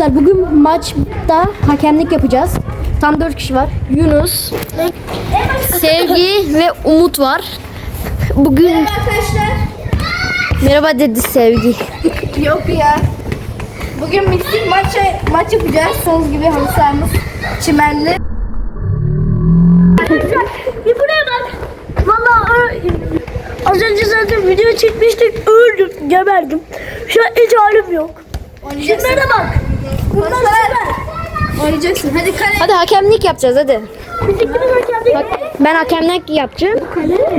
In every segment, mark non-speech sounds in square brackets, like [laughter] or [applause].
Arkadaşlar bugün maçta hakemlik yapacağız. Tam 4 kişi var. Yunus, Sevgi ve Umut var. Bugün Arkadaşlar merhaba dedi Sevgi. yok ya. Bugün mistik maç maç yapacağız. Söz gibi halı sahamız çimenli. Bir buraya bak. Valla az önce zaten video çekmiştik. Öldüm, geberdim. Şu an hiç halim yok. Şunlara bak. Bunlar süper. Oynayacaksın. Hadi kale. Hadi hakemlik yapacağız hadi. Biz ikimiz hakemlik. Bak ben hakemlik yapacağım.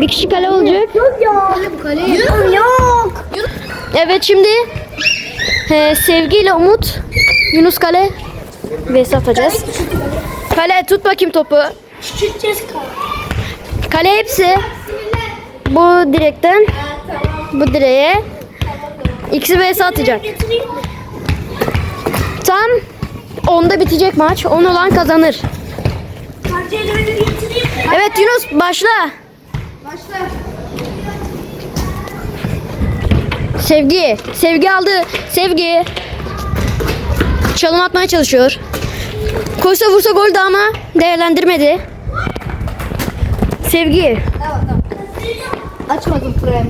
Bir kişi kale olacak. Yok ya. Yürü. Yok. Evet şimdi e, Sevgi ile Umut Yunus kale vs atacağız. Kale tut bakayım topu. Küçüleceğiz Kale hepsi bu direkten bu direğe ikisi vs atacak. Tam onda bitecek maç. 10 olan kazanır. Evet Yunus başla. Başla. Sevgi. Sevgi aldı. Sevgi. Çalım atmaya çalışıyor. Koysa vursa gol de ama değerlendirmedi. Sevgi. Tamam tamam. Açmadım freni.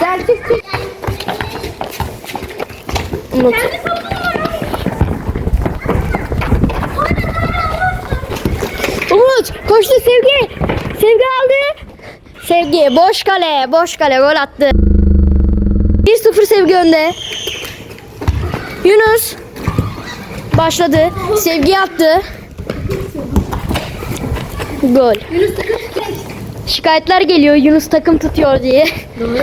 Sen Umut. Umut koştu Sevgi. Sevgi aldı. Sevgi boş kale. Boş kale gol attı. 1-0 Sevgi önde. Yunus başladı. Sevgi attı. Gol. Şikayetler geliyor Yunus takım tutuyor diye. Doğru.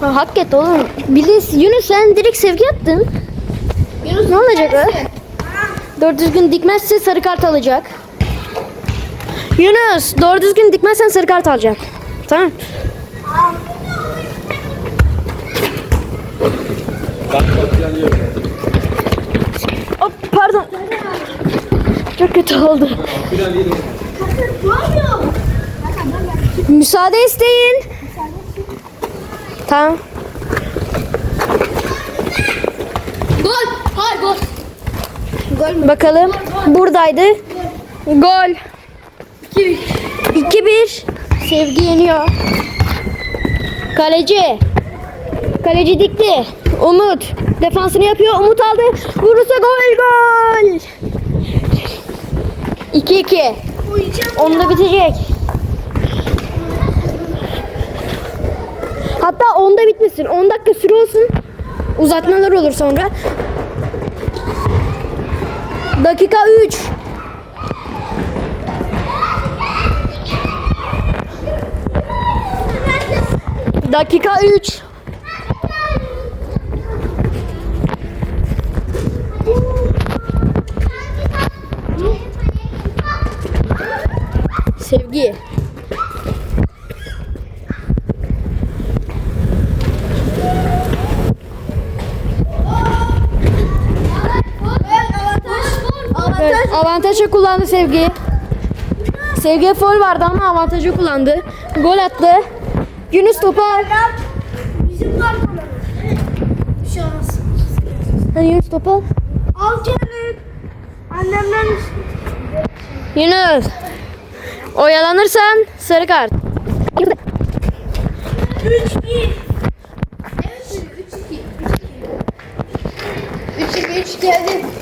Ha, hak et oğlum. Bilis Yunus sen direkt sevgi attın. Yunus Ne olacak o? Doğru düzgün dikmezse sarı kart alacak. Yunus doğru düzgün dikmezsen sarı kart alacak. Tamam. Hop pardon. Çok kötü oldu. Müsaade isteyin. Tamam. Gol. Hayır gol. Bakalım. Buradaydı. Gol. 2-1. Sevgi yeniyor. Kaleci. Kaleci dikti. Umut. Defansını yapıyor. Umut aldı. Vurursa gol gol. 2-2. Onda bitecek. Hatta onda bitmesin. 10 dakika süre olsun. Uzatmalar olur sonra. Dakika 3. Dakika 3. Sevgi. Evet, Avantaj. Avantajı kullandı Sevgi. Sevgi foul vardı ama avantajı kullandı. Gol attı. Yunus topu al. Bizim var burada. Bir şey olmaz. Hadi Yunus topu al. Al canım. Annemden Yunus. Oyalanırsan sarı kart. 3 1 3 2 3 geldi.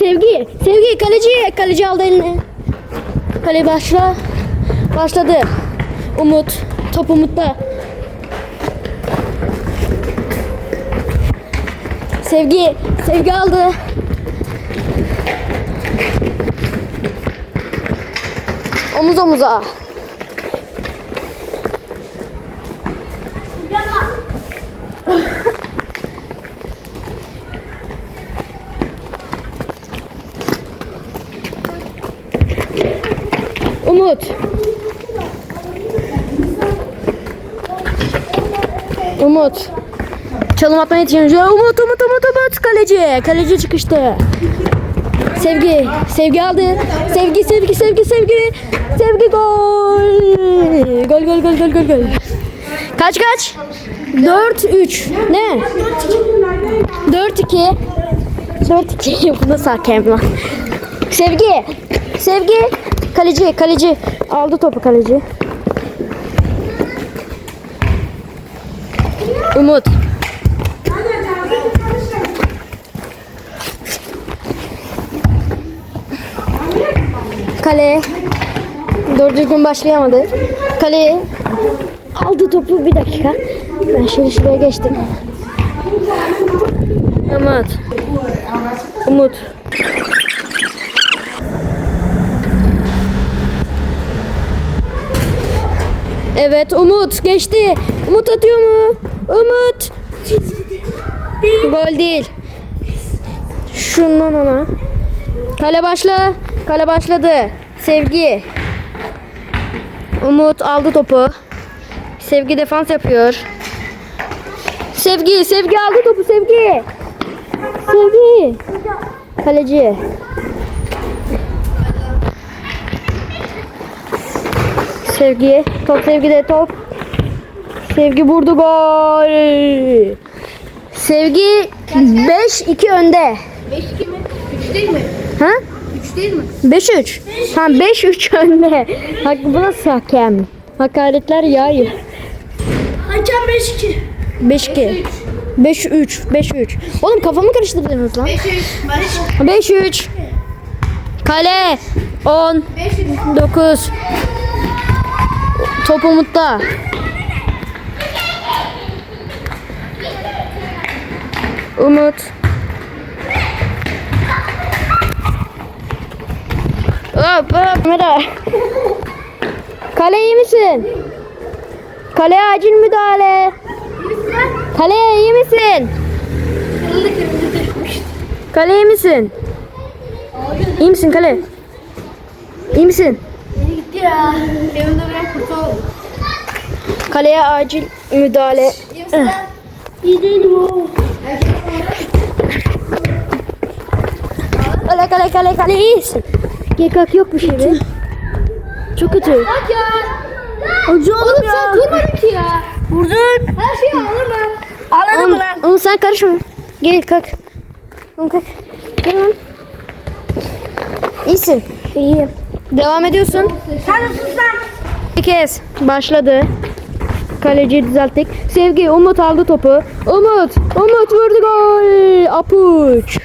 Sevgi. Sevgi kaleci. Kaleci aldı eline. Kale başla. Başladı. Umut. Top Umut'ta. Sevgi. Sevgi aldı. Omuz omuza. Umut. Umut. Çalım atmaya çalışıyor. Umut, Umut, Umut, Umut. Kaleci. Kaleci çıkıştı. Sevgi. Sevgi aldı. Sevgi, sevgi, sevgi, sevgi. Sevgi gol. Gol, gol, gol, gol, gol, gol. Kaç kaç? 4-3. Ne? 4-2. 4-2. [laughs] Bu nasıl hakem lan? Sevgi. Sevgi. Kaleci, kaleci. Aldı topu kaleci. Umut. Kale. Doğru düzgün başlayamadı. Kale aldı topu bir dakika. Ben şöyle şuraya geçtim. Umut. Umut. Evet Umut geçti. Umut atıyor mu? Umut. Gol değil. Şundan ona. Kale başla. Kale başladı. Sevgi. Umut aldı topu. Sevgi defans yapıyor. Sevgi, Sevgi aldı topu Sevgi. Sevgi. Kaleci. Sevgi. Top Sevgi'de top. Sevgi vurdu gol. Sevgi 5-2 önde. 5-2 mi? 3 değil mi? Ha? 3 değil mi? 5-3. Tamam 5-3 önde. Bak bu nasıl hakem? Hakaretler yağıyor. Hakem 5-2. 5-2. 5-3. 5-3. Oğlum kafamı karıştırdınız lan. 5-3. Barış. 5-3. Kale. 10. 5-3. 9. Top Umut'ta. Umut. Hop hop. Kamera. Kale iyi misin? Kale acil müdahale. Kale iyi misin? Kale iyi misin? İyi misin kale? İyi misin? Beni gitti ya. Benim biraz kötü. Kaleye acil müdahale. İyi misin? İyi değilim. Kale kale kale iyisin. Gekak yok bir şey. Çok kötü. Bak ya. Hoca Oğlum oğlum sen ya. kırmadın ki ya. Vurdun. Her şeyi alırım mı lan? oğlum sen karışma. Gel kalk. Oğlum kalk. Gel lan. İyisin. İyiyim. Devam ediyorsun. Sen sus lan. Kez başladı. Kaleciyi düzelttik. Sevgi Umut aldı topu. Umut. Umut vurdu gol. Apuç.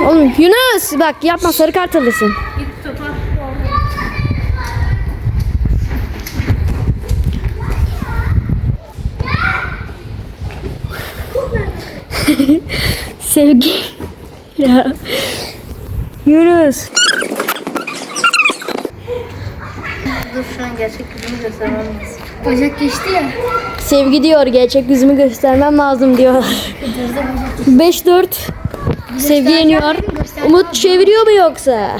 Oğlum Yunus bak yapma sarı kart alırsın. [laughs] Sevgi. ya. Yunus. Dur şu an gerçek yüzümü göstermem lazım. Bacak geçti ya. Sevgi diyor gerçek yüzümü göstermem lazım diyor. 5-4. Sevgi yeniyor. Umut çeviriyor mu yoksa?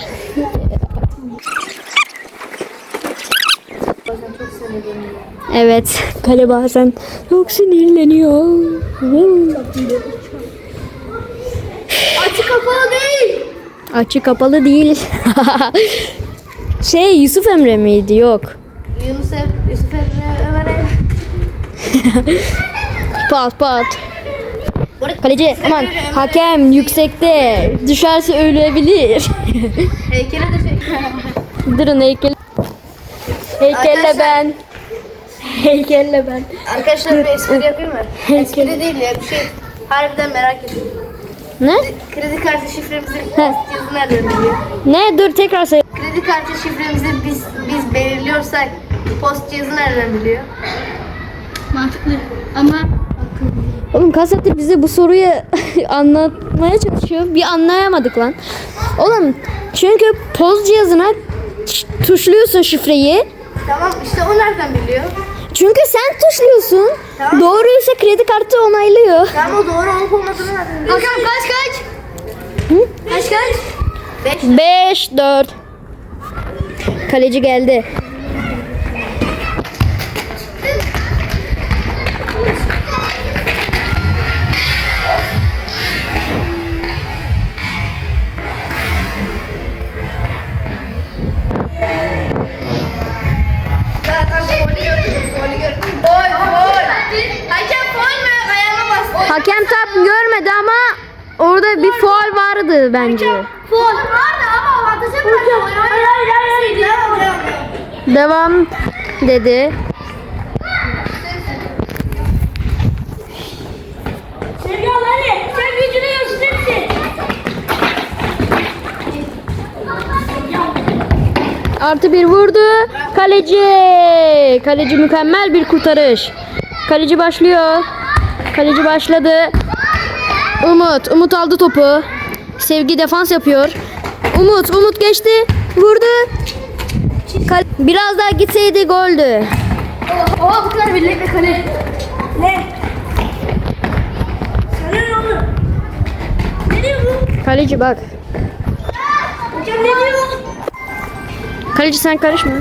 Evet. Kale bazen çok sinirleniyor. Açık kapalı değil. Açı kapalı değil. [laughs] şey Yusuf Emre miydi? Yok. Emre, Yusuf Emre, Ömer. [laughs] Pat pat. Kaleci aman hakem yüksekte düşerse ölebilir. [laughs] Heykele de şey. [laughs] Durun heykel. Heykelle ben. Heykelle ben. Arkadaşlar bir espri yapayım mı? Espri değil ya bir şey. Harbiden merak ediyorum. Ne? Kredi kartı şifremizi yazı nereden biliyor? Ne? Dur tekrar say. Kredi kartı şifremizi biz biz belirliyorsak post cihazı nereden biliyor? Mantıklı ama Oğlum kasete bize bu soruyu [laughs] anlatmaya çalışıyor. Bir anlayamadık lan. Oğlum çünkü poz cihazına tuşluyorsun şifreyi. tamam işte o nereden biliyor? Çünkü sen tuşluyorsun. Tamam. Doğruysa kredi kartı onaylıyor. Tamam o doğru olup olmadığını nereden biliyor? Hakan kaç kaç? Hı? Kaç kaç? Beş. 5 4 Kaleci geldi. Vardı bence. Full. Devam dedi. Artı bir vurdu. Kaleci. Kaleci mükemmel bir kurtarış. Kaleci başlıyor. Kaleci başladı. Umut. Umut aldı topu. Sevgi defans yapıyor. Umut. Umut geçti. Vurdu. Kal- Biraz daha gitseydi goldü. Oha bu kadar birlikte kale. Ne? Sana ne oldu? Ne diyor bu? Kaleci bak. Hocam ne diyor? Kaleci sen karışma.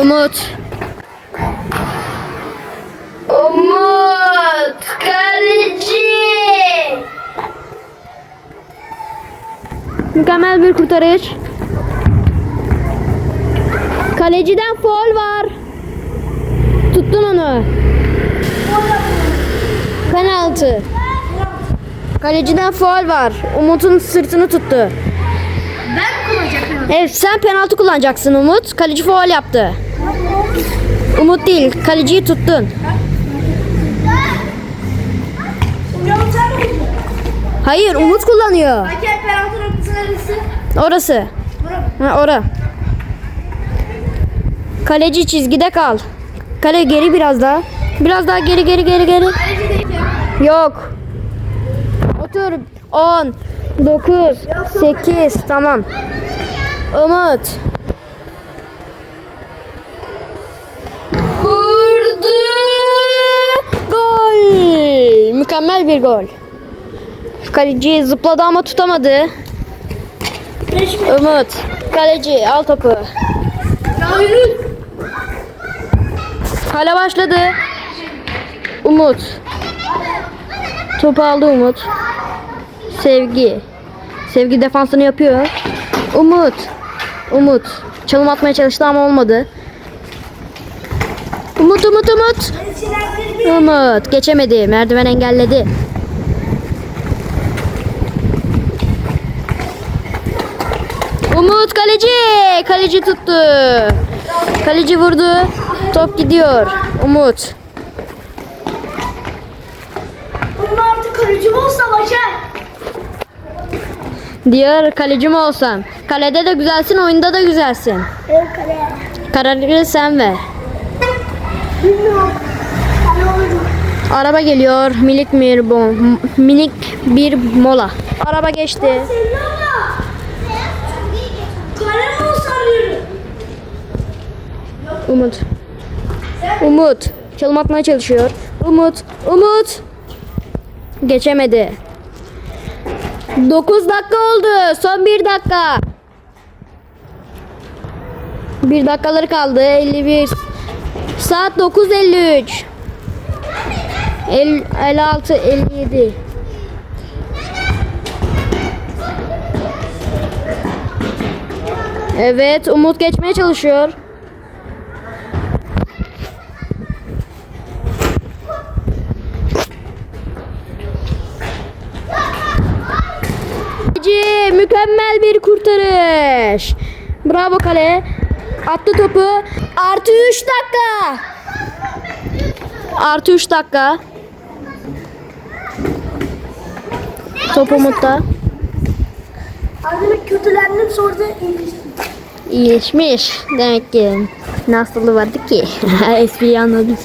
Umut. Umut. Kaleci. Mükemmel bir kurtarış. Kaleciden foul var. Tuttun onu. Penaltı. Kaleciden foul var. Umut'un sırtını tuttu. Ben kullanacaktım. Evet sen penaltı kullanacaksın Umut. Kaleci faul yaptı. Umut değil kaleciyi tuttun. Hayır Umut kullanıyor. Hakem penaltı Orası. Ha, ora. Kaleci çizgide kal. Kale geri biraz daha. Biraz daha geri geri geri geri. Yok. Otur. 10 9 8 tamam. Umut. Vurdu. Gol. Mükemmel bir gol. Kaleci zıpladı ama tutamadı. Umut. Kaleci al topu. Kale başladı. Umut. Topu aldı Umut. Sevgi. Sevgi defansını yapıyor. Umut. Umut. Çalım atmaya çalıştı ama olmadı. Umut Umut Umut. Umut geçemedi. Merdiven engelledi. Umut kaleci. Kaleci tuttu. Kaleci vurdu. Top gidiyor. Umut. Bunun artık kaleci mi olsa başar? Diyor kalecim olsam. Kalede de güzelsin, oyunda da güzelsin. Evet kale. Kararı sen ver. Bilmiyorum. Kale olurum. Araba geliyor. Minik bir bo- minik bir mola. Araba geçti. Senin abla. Kale mi olsa arıyorum. Umut. Umut. Çalım atmaya çalışıyor. Umut. Umut. Geçemedi. 9 dakika oldu. Son 1 dakika. 1 dakikaları kaldı. 51. Saat 9.53. El- 56 57. Evet, Umut geçmeye çalışıyor. Mükemmel bir kurtarış. Bravo kale. Attı topu. Artı 3 dakika. Artı 3 dakika. Top Umut'ta. Adını kötülendim sonra da iyileştim. İyileşmiş. Demek ki nasılı vardı ki? [laughs] Espriyi anladık.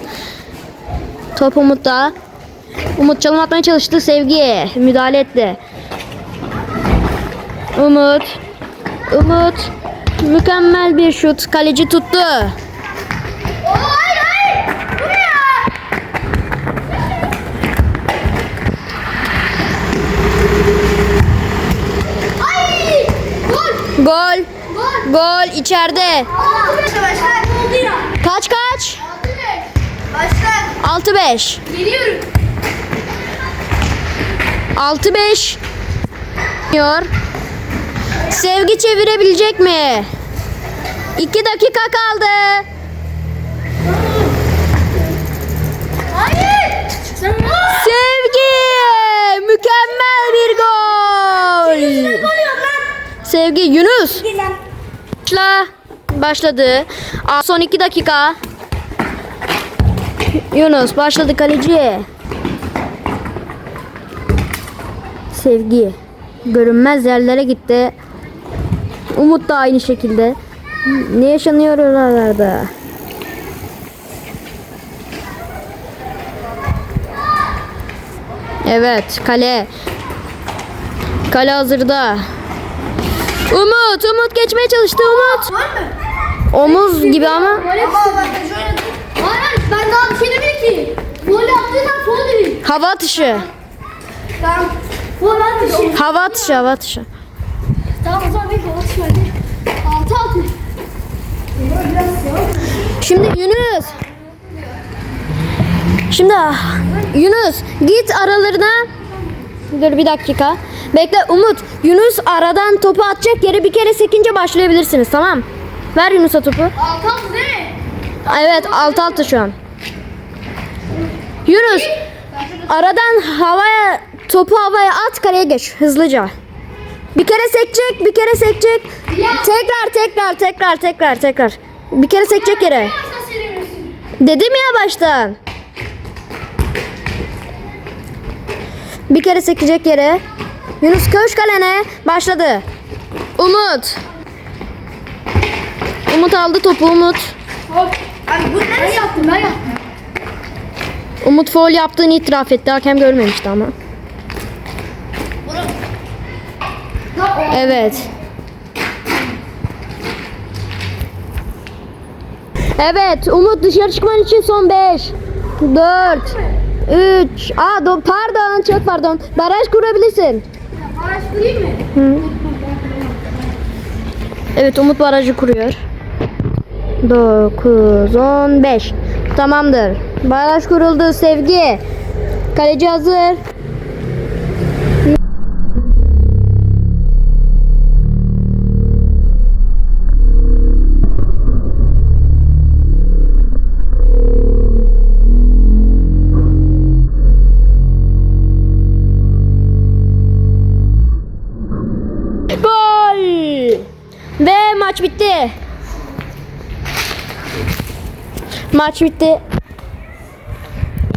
Top Umut'ta. Umut çalım atmaya çalıştı. Sevgi müdahale etti. Umut. Umut. Mükemmel bir şut. Kaleci tuttu. Ay! Gol! Gol. İçeride. Ya. Kaç kaç? Başla. 6-5. Geliyorum. 6-5. Diyor. Sevgi çevirebilecek mi? 2 dakika kaldı. Hayır! Sevgi! Mükemmel bir gol. Sevgi Yunus. Başla. Başladı. Son iki dakika. Yunus başladı kaleci. Sevgi. Görünmez yerlere gitti. Umut da aynı şekilde. Ne yaşanıyor oralarda? Evet kale. Kale hazırda. Umut, Umut geçmeye çalıştı Umut. Omuz gibi ama. Hayır ben daha bir şey demedim ki. Gol yaptığından foul değil. Hava atışı. Tamam. Foul atmış. Hava atışı, hava atışı. Tamam o zaman bir foul atış verdi. Altı altı. Şimdi Yunus. Şimdi ah, Yunus git aralarına. Dur bir dakika. Bekle Umut. Yunus aradan topu atacak yere bir kere sekince başlayabilirsiniz tamam. Ver Yunus'a topu. Altı altı değil mi? Evet altı altı şu an. Yunus aradan havaya topu havaya at kaleye geç hızlıca. Bir kere sekecek bir kere sekecek. Tekrar tekrar tekrar tekrar tekrar. Bir kere sekecek yere. Dedim ya baştan. Bir kere sekecek yere. Yunus koş kalene. Başladı. Umut. Umut aldı topu Umut. Abi bu Ben neresi? yaptım ben yaptım. Umut foul yaptığını itiraf etti. Hakem görmemişti ama. Evet. Evet, Umut dışarı çıkman için son 5 4 3 Aa, do, pardon, çok pardon. Baraj kurabilirsin. Araç kurayım mı? Hı. Evet, Umut barajı kuruyor. 9 15 Tamamdır. Baraj kuruldu Sevgi. Kaleci hazır. Maç bitti.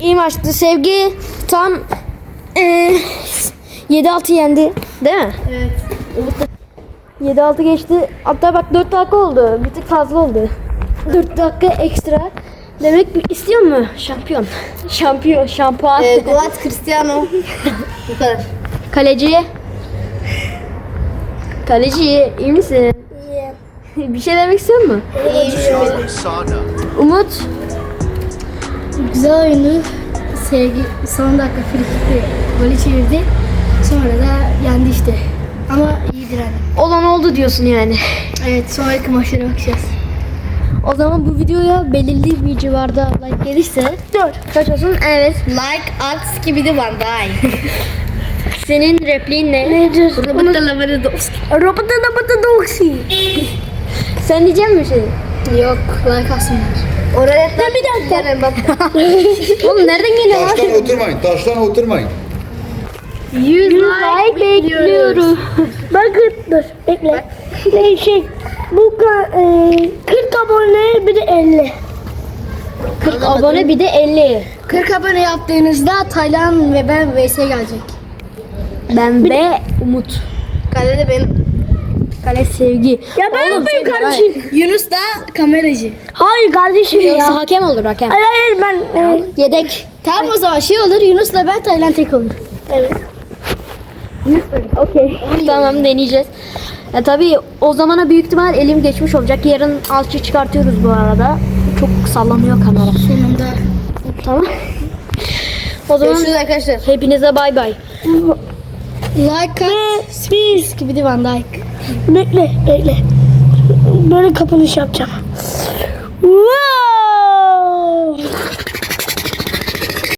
İyi maçtı. Sevgi tam eee 7-6 yendi. Değil mi? Evet. 7-6 geçti. Hatta bak 4 dakika oldu. Bir tık fazla oldu. 4 dakika ekstra. Demek istiyor mu? Şampiyon. Şampiyon, şampuan. Ee, Goat Cristiano. Bu kadar. Kaleci. Kaleci iyi misin? Bir şey demek istiyor musun? Sada. Umut. Güzel oyunu. Sevgi son dakika frikikli golü çevirdi. Sonra da yendi işte. Ama iyi direndi. Olan oldu diyorsun yani. Evet sonraki maçlara bakacağız. O zaman bu videoya belirli bir civarda like gelirse 4 kaç olsun? Evet. Like at skibidi bandai. [laughs] Senin repliğin ne? Nedir? Roberto Lewandowski. Robota da bata doksi. Sen diyecek misin? Yok like atsınlar. Oraya da bir dakika. Bak. [laughs] Oğlum nereden geliyor lan? Taştan oturmayın, taştan oturmayın. 100 like bekliyoruz. Bakın dur bekle. Ne şey bu ka, e, 40 abone bir de 50. 40 abone bir de 50. 40 abone yaptığınızda Taylan ve ben VS gelecek. Ben ve Umut. Kalede benim. Kale sevgi. Ya ben yapayım kardeşim. Yunus da Kameracı. Hayır kardeşim Yoksa ya. hakem olur hakem. Hayır hayır ben. E, Yedek. tamam o zaman şey olur Yunus'la ben Taylan tek olur. Evet. Okey. tamam deneyeceğiz. Ya tabii o zamana büyük ihtimal elim geçmiş olacak. Yarın alçı çıkartıyoruz bu arada. Çok sallanıyor kamera. Sonunda. Tamam. O zaman Görüşürüz arkadaşlar. hepinize bay bay. Like at. Bir. Gibi divan like. Bekle bekle. Böyle kapanış yapacağım. Wow!